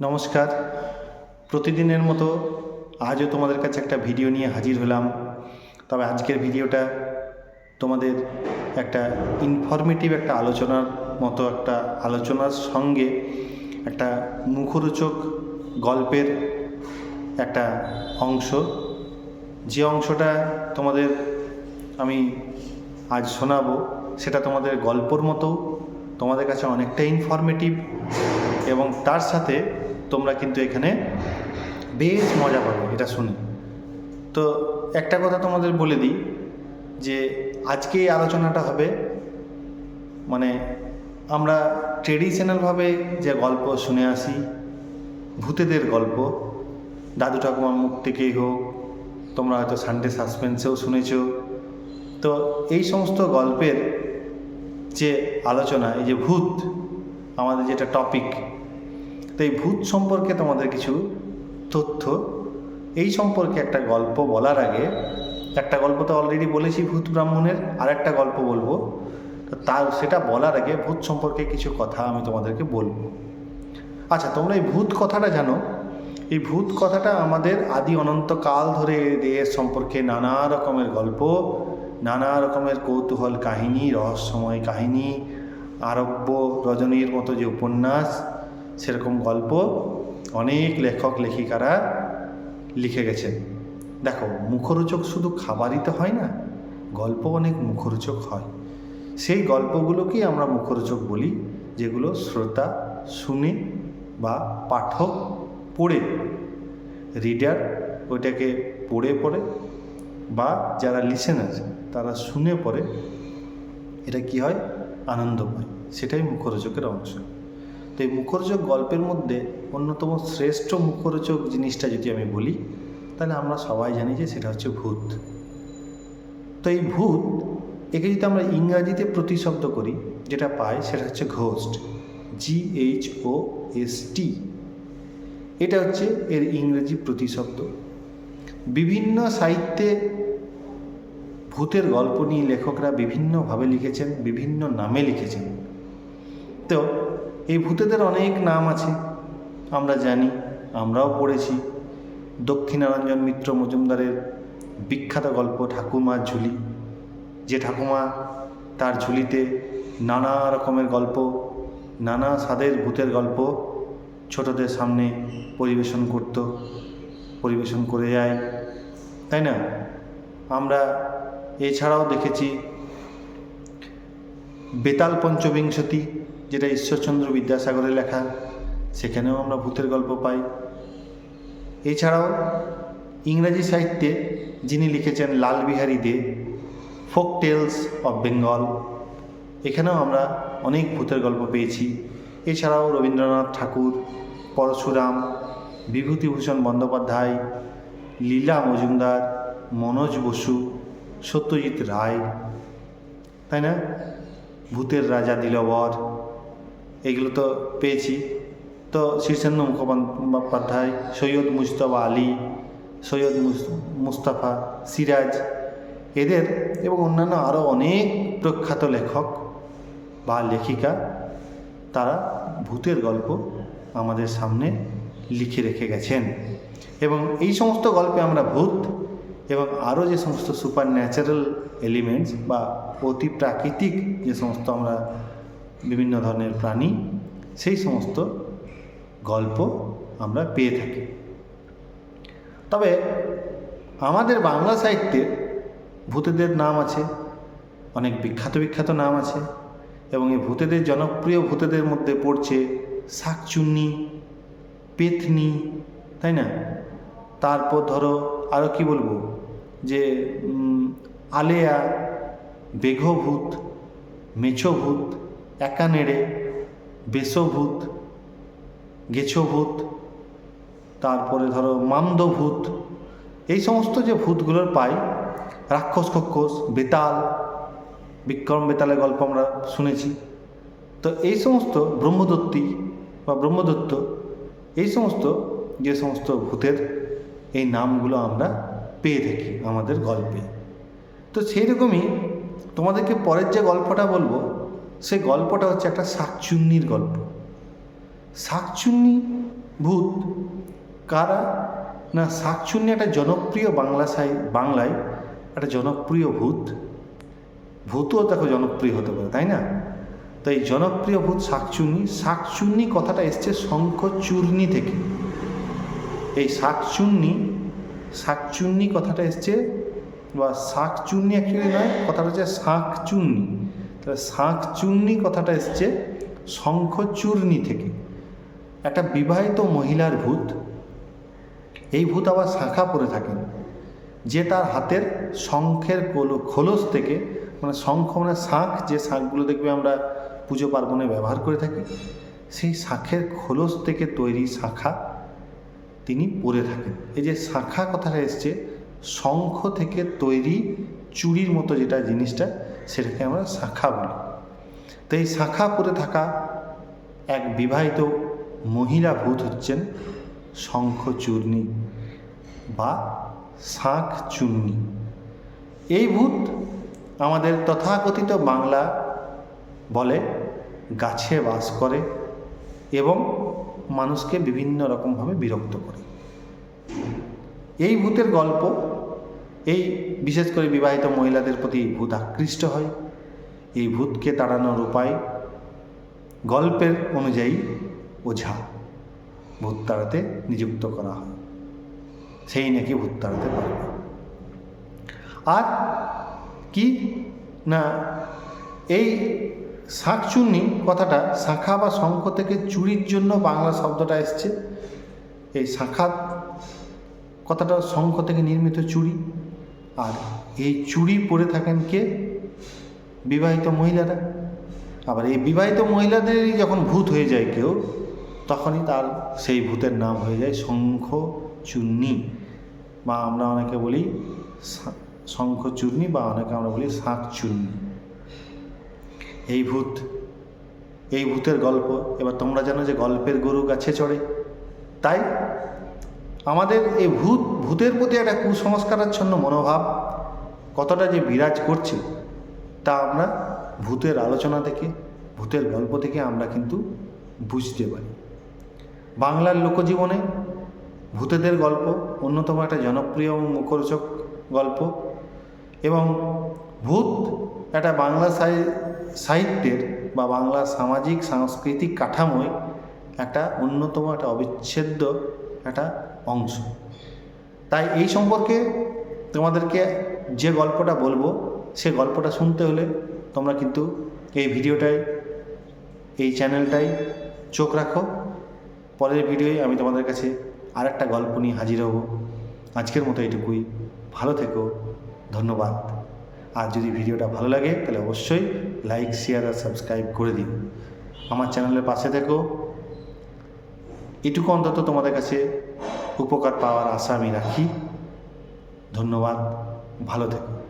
নমস্কার। প্রতিদিনের মতো আজও তোমাদের কাছে একটা ভিডিও নিয়ে হাজির হলাম। তবে আজকের ভিডিওটা তোমাদের একটা ইনফরমেটিভ একটা আলোচনার মতো, একটা আলোচনার সঙ্গে একটা মুখরোচক গল্পের একটা অংশ। যে অংশটা তোমাদের আমি আজ শোনাবো, সেটা তোমাদের গল্পর মতো। তোমাদের কাছে অনেকটা ইনফরমেটিভ এবং তার সাথে তোমরা কিন্তু এখানে বেশ মজা পাবে, এটা শুনে। তো একটা কথা তোমাদের বলে দিই, যে আজকে এই আলোচনাটা হবে মানে আমরা ট্রেডিশনালভাবে যে গল্প শুনে আসি, ভূতেদের গল্প, দাদু ঠাকুমার মুখ থেকেই হোক, তোমরা হয়তো সানডে সাসপেন্সেও শুনেছো। তো এই সমস্ত গল্পের যে আলোচনা, এই যে ভূত, আমাদের যেটা টপিক তো এই ভূত সম্পর্কে তোমাদের কিছু তথ্য। এই সম্পর্কে একটা গল্প বলার আগে, একটা গল্প তো অলরেডি বলেছি ভূত ব্রাহ্মণের আর একটা গল্প বলব। তো তার, সেটা বলার আগে ভূত সম্পর্কে কিছু কথা আমি তোমাদেরকে বলব। আচ্ছা তোমরা এই ভূত কথাটা জানো? এই ভূত কথাটা আমাদের আদি অনন্তকাল ধরে এর সম্পর্কে নানা রকমের গল্প, নানা রকমের কৌতূহল কাহিনী, রহস্যময় কাহিনী, আরব্য রজনীর মতো যে উপন্যাস সেরকম গল্প অনেক লেখক, লেখিকারা লিখে গেছেন। দেখো, মুখরোচক শুধু খাবারই তো হয় না গল্প অনেক মুখরোচক হয়। সেই গল্পগুলোকেই আমরা মুখরোচক বলি, যেগুলো শ্রোতা শুনে বা পাঠক পড়ে। রিডার ওইটাকে পড়ে পড়ে বা যারা লিসেনার, তারা শুনে পড়ে, এটা কি হয়? আনন্দ পায়। সেটাই মুখরোচকের অংশ। তো এই মুখরোচক গল্পের মধ্যে অন্যতম শ্রেষ্ঠ মুখরোচক জিনিসটা যদি আমি বলি, তাহলে আমরা সবাই জানি যে সেটা হচ্ছে ভূত। তো এই ভূত, একে যদি আমরা ইংরাজিতে প্রতিশব্দ করি, যেটা পাই সেটা হচ্ছে ghost G H O S T এটা হচ্ছে এর ইংরেজি প্রতিশব্দ। বিভিন্ন সাহিত্যে ভূতের গল্প নিয়ে লেখকরা বিভিন্নভাবে লিখেছেন, বিভিন্ন নামে লিখেছেন। তো এই ভূতেদের অনেক নাম আছে। আমরা জানি, আমরাও পড়েছি। দক্ষিণারঞ্জন মিত্র মজুমদারের বিখ্যাত গল্প ঠাকুমার ঝুলি, যে ঠাকুমা তার ঝুলিতে নানা রকমের গল্প, নানা স্বাদের ভূতের গল্প ছোটদের সামনে পরিবেশন করত, পরিবেশন করে যায়। তাই না? আমরা এছাড়াও দেখেছি বেতাল পঞ্চবিংশতি যেটা ঈশ্বরচন্দ্র বিদ্যাসাগরের লেখা, সেখানেও আমরা ভূতের গল্প পাই। এছাড়াও ইংরাজি সাহিত্যে যিনি লিখেছেন Lalbihari De, folk tales of Bengal, এখানেও আমরা অনেক ভূতের গল্প পেয়েছি। এছাড়াও রবীন্দ্রনাথ ঠাকুর, পরশুরাম, বিভূতিভূষণ বন্দ্যোপাধ্যায়, লীলা মজুমদার, মনোজ বসু, সত্যজিৎ রায়, তাই না? ভূতের রাজা দিলবর এগুলো তো পেয়েছি। তো শীর্ষেন্দু মুখোপাধ্যায়, সৈয়দ মুস্তফা আলী, সৈয়দ মুস্তাফা সিরাজ, এদের এবং অন্যান্য আরও অনেক প্রখ্যাত লেখক বা লেখিকা, তারা ভূতের গল্প আমাদের সামনে লিখে রেখে গেছেন। এবং এই সমস্ত গল্পে আমরা ভূত এবং আরও যে সমস্ত সুপার ন্যাচারাল এলিমেন্টস বা অতি প্রাকৃতিক যে সমস্ত আমরা বিভিন্ন ধরনের প্রাণী, সেই সমস্ত গল্প আমরা পেয়ে থাকি। তবে আমাদের বাংলা সাহিত্যে ভূতেদের নাম আছে, অনেক বিখ্যাত বিখ্যাত নাম আছে এবং এই ভূতেদের জনপ্রিয় ভূতেদের মধ্যে পড়ছে শাকচুন্নি, পেতনি, তাই না? তারপর ধরো আরও কি বলব? যে আলেয়া, বেঘভূত মেছোভূত একানেড়ে বেশভূত, গেছোভূত, তারপরে ধরো মামদভূত এই সমস্ত যে ভূতগুলোর পাই, রাক্ষস, খক্ষস, বেতাল, বিক্রম বেতালের গল্প আমরা শুনেছি। তো এই সমস্ত ব্রহ্মদত্তী বা ব্রহ্মদত্ত, এই সমস্ত, যে সমস্ত ভূতের এই নামগুলো আমরা পেয়ে থাকি আমাদের গল্পে। তো সেই রকমই তোমাদেরকে পরের যে গল্পটা বলব সেই গল্পটা হচ্ছে একটা শাকচুন্নির গল্প। শাকচুন্নি ভূত, কারা? না, শাকচুন্নি একটা জনপ্রিয় বাংলা সাই, বাংলায় একটা জনপ্রিয় ভূত। ভূতও দেখো জনপ্রিয় হতে পারে, তাই না? তো এই জনপ্রিয় ভূত শাকচুন্নি শাকচুন্নি কথাটা এসছে শঙ্খচূর্ণি থেকে। এই শাকচুন্নি শাকচুন্নি কথাটা এসছে, বা শাকচুন্নি অ্যাকচুয়ালি নয়, কথাটা হচ্ছে শাঁকচুন্নি। তাহলে শাঁকচুন্নি কথাটা এসছে শঙ্খ শঙ্খচূর্ণি থেকে। একটা বিবাহিত মহিলার ভূত, এই ভূত আবার শাখা পরে থাকেন, যে তার হাতের শঙ্খের খোলস থেকে মানে শঙ্খ মানে শাঁখ, যে শাঁখগুলো দেখবে আমরা পুজো পার্বণে ব্যবহার করে থাকি, সেই শাঁখের খোলস থেকে তৈরি শাখা তিনি পরে থাকেন। এই যে শাখা কথাটা এসছে, শঙ্খ থেকে তৈরি চুড়ির মতো যেটা জিনিসটা সেটাকে আমরা শাখা বলি। তো এই শাখা পরে থাকা এক বিবাহিত মহিলা ভূত হচ্ছেন শঙ্খচূর্ণী বা শাঁখ চূর্ণী। এই ভূত আমাদের তথাকথিত বাংলা বলে গাছে বাস করে এবং মানুষকে বিভিন্ন রকমভাবে বিরক্ত করে। এই ভূতের গল্প এই বিশেষ করে বিবাহিত মহিলাদের প্রতি ভূত আকৃষ্ট হয়। এই ভূতকে তাড়ানোর উপায় গল্পের অনুযায়ী ওঝা। ভূত তাড়াতে নিযুক্ত করা হয়। সেই নাকি ভূত তাড়াতে পারবে। আর কি? না, এই শাঁকচুন্নি কথাটা শাখা বা শঙ্খ থেকে চুরির জন্য বাংলা শব্দটা এসছে। এই শাখা কথাটা শঙ্খ থেকে নির্মিত চুড়ি আর এই চুড়ি পরে থাকেন কে? বিবাহিত মহিলারা। আবার এই বিবাহিত মহিলাদেরই যখন ভূত হয়ে যায় কেউ, তখনই তার সেই ভূতের নাম হয়ে যায় শঙ্খ চূর্ণি বা আমরা অনেকে বলি শঙ্খ চূর্ণি বা অনেকে আমরা বলি শাঁখ চূর্ণি এই ভূত, এই ভূতের গল্প, এবার তোমরা জানো যে গল্পের গরু গাছে চড়ে। তাই আমাদের এই ভূত, ভূতের প্রতি একটা কুসংস্কারাচ্ছন্ন মনোভাব কতটা যে বিরাজ করছে, তা আমরা ভূতের আলোচনা থেকে, ভূতের গল্প থেকে আমরা কিন্তু বুঝতে পারি। বাংলার লোকজীবনে ভূতেদের গল্প অন্যতম একটা জনপ্রিয় এবং মুখরোচক গল্প এবং ভূত একটা বাংলা সাহি- সাহিত্যের বা বাংলা সামাজিক, সাংস্কৃতিক কাঠামোয় একটা অন্যতম একটা অবিচ্ছেদ্য একটা অংশ। তাই এই সম্পর্কে তোমাদেরকে যে গল্পটা বলব, সে গল্পটা শুনতে হলে তোমরা কিন্তু এই ভিডিওটায় এই চ্যানেলটাই চোখ রাখো। পরের ভিডিওয়ে আমি তোমাদের কাছে আর একটা গল্প নিয়ে হাজির হব। আজকের মতো এটুকুই ভালো থেকো। ধন্যবাদ। আর যদি ভিডিওটা ভালো লাগে, তাহলে অবশ্যই লাইক, শেয়ার আর সাবস্ক্রাইব করে দিও। আমার চ্যানেলের পাশে থেকো। এটুকু অন্তত তোমাদের কাছে উপকার পাওয়ার আশা আমি রাখি। ধন্যবাদ। ভালো থেকো।